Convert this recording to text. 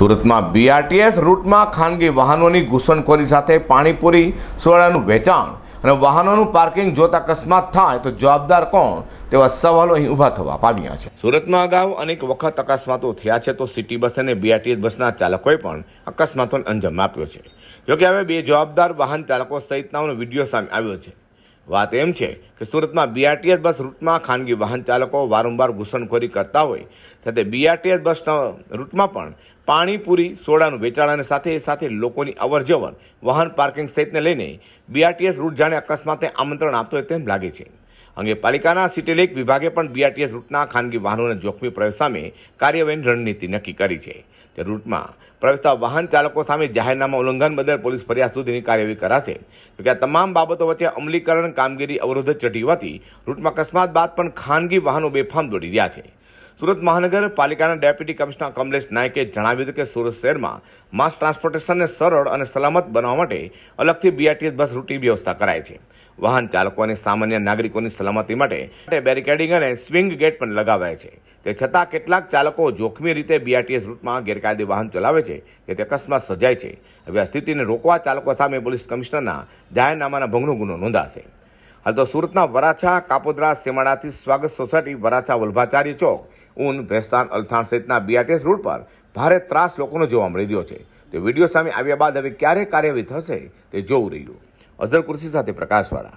સુરતમાં બીઆરટીએસ રૂટમાં ખાનગી વાહનોની ઘૂસણખોરી સાથે પાણીપુરી, સોડાનું વેચાણ અને વાહનોનું પાર્કિંગ જોતા અકસ્માત થાય તો જવાબદાર કોણ? તેવા સવાલો અહીં ઊભા થવા પામ્યા છે. સુરતમાં અગાઉ અનેક વખત અકસ્માતો થયા છે તો સિટી બસ અને બીઆરટીએસ બસના ચાલકોએ પણ અકસ્માતોને અંજામ આપ્યો છે. જોકે હવે બે જવાબદાર વાહન ચાલકો સહિતનાઓનો વીડિયો સામે આવ્યો છે. વાત એમ છે કે સુરતમાં બીઆરટીએસ બસ રૂટમાં ખાનગી વાહન ચાલકો વારંવાર ઘૂસણખોરી કરતા હોય સાથે બીઆરટીએસ બસના રૂટમાં પણ પાણીપુરી, સોડાનું વેચાણ અને સાથે સાથે લોકોની અવરજવર, વાહન પાર્કિંગ સહિતને લઈને બીઆરટીએસ રૂટ જાણે અકસ્માતે આમંત્રણ આપતો હોય તેમ લાગે છે. અંગે પાલિકાના સિટી લેક વિભાગે પણ બીઆરટીએસ રૂટના ખાનગી વાહનોના જોખમી પ્રવેશ સામે કાર્યવાહીની રણનીતિ નક્કી કરી છે. તે રૂટમાં પ્રવેશતા વાહન ચાલકો સામે જાહેરનામા ઉલ્લંઘન બદલ પોલીસ ફરિયાદ સુધીની કાર્યવાહી કરાશે. જોકે આ તમામ બાબતો વચ્ચે અમલીકરણ, કામગીરી અવરોધ ચઢી હોવાથી રૂટમાં અકસ્માત બાદ પણ ખાનગી વાહનો બેફામ દોડી રહ્યા છે. સુરત મહાનગરપાલિકાના ડેપ્યુટી કમિશનર કમલેશ નાયકે જણાવ્યું હતું કે સુરત શહેરમાં માસ ટ્રાન્સપોર્ટેશનને સરળ અને સલામત બનાવવા માટે અલગથી બીઆરટીએસ બસ રૂટની વ્યવસ્થા કરાય છે. વાહન ચાલકો અને સામાન્ય નાગરિકોની સલામતી માટે બેરિકેડિંગ અને સ્વિંગ ગેટ પણ લગાવાય છે. તે છતાં કેટલાક ચાલકો જોખમી રીતે બીઆરટીએસ રૂટમાં ગેરકાયદે વાહન ચલાવે છે તે અકસ્માત સર્જાય છે. હવે આ સ્થિતિને રોકવા ચાલકો સામે પોલીસ કમિશનરના જાહેરનામાના ભંગનો ગુનો નોંધાશે. હાલ તો સુરતના વરાછા, કાપોદ્રા સેમાડાથી સ્વાગત સોસાયટી વરાછા વલ્ભાચાર્ય ચોક, ઊન, ભેસ્તાન, અલથાણ સહિતના બીઆરટીએસ રૂટ પર ભારે ત્રાસ લોકોનો જોવા મળી રહ્યો છે. તે વીડિયો સામે આવ્યા બાદ હવે ક્યારે કાર્યવાહી થશે તે જોવું રહ્યું. અઝર કુર્સી સાથે પ્રકાશવાળા.